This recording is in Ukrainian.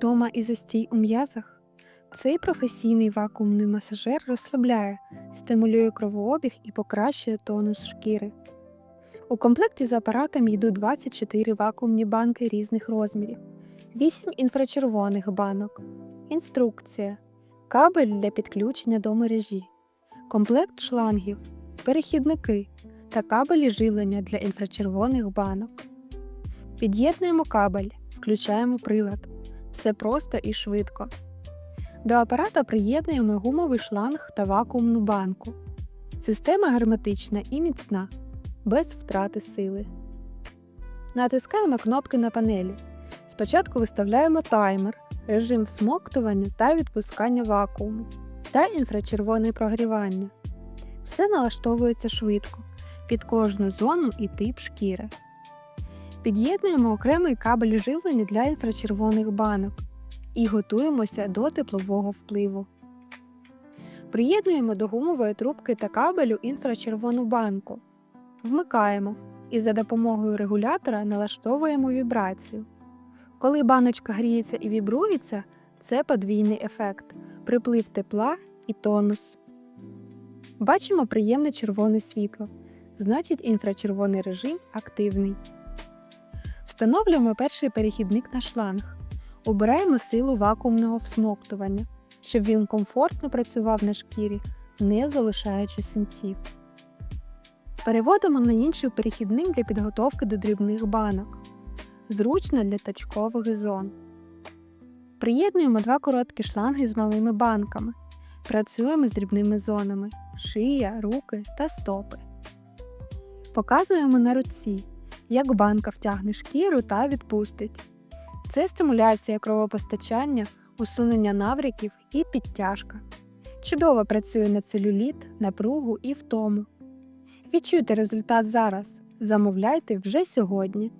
Втома і застій у м'язах. Цей професійний вакуумний масажер розслабляє, стимулює кровообіг і покращує тонус шкіри. У комплекті з апаратом йдуть 24 вакуумні банки різних розмірів, 8 інфрачервоних банок, інструкція, кабель для підключення до мережі, комплект шлангів, перехідники та кабелі живлення для інфрачервоних банок. Під'єднуємо кабель, включаємо прилад. Все просто і швидко. До апарата приєднуємо гумовий шланг та вакуумну банку. Система герметична і міцна, без втрати сили. Натискаємо кнопки на панелі. Спочатку виставляємо таймер, режим всмоктування та відпускання вакууму та інфрачервоне прогрівання. Все налаштовується швидко під кожну зону і тип шкіри. Під'єднуємо окремий кабель живлення для інфрачервоних банок і готуємося до теплового впливу. Приєднуємо до гумової трубки та кабелю інфрачервону банку. Вмикаємо і за допомогою регулятора налаштовуємо вібрацію. Коли баночка гріється і вібрується, це подвійний ефект приплив тепла і тонус. Бачимо приємне червоне світло, значить інфрачервоний режим активний. Встановлюємо перший перехідник на шланг. Обираємо силу вакуумного всмоктування, щоб він комфортно працював на шкірі, не залишаючи синців. Переводимо на інший перехідник для підготовки до дрібних банок. Зручно для точкових зон. Приєднуємо два короткі шланги з малими банками. Працюємо з дрібними зонами шия, руки та стопи. Показуємо на руці, як банка втягне шкіру та відпустить. Це стимуляція кровопостачання, усунення навріків і підтяжка. Чудово працює на целюліт, напругу і втому. Відчуйте результат зараз. Замовляйте вже сьогодні.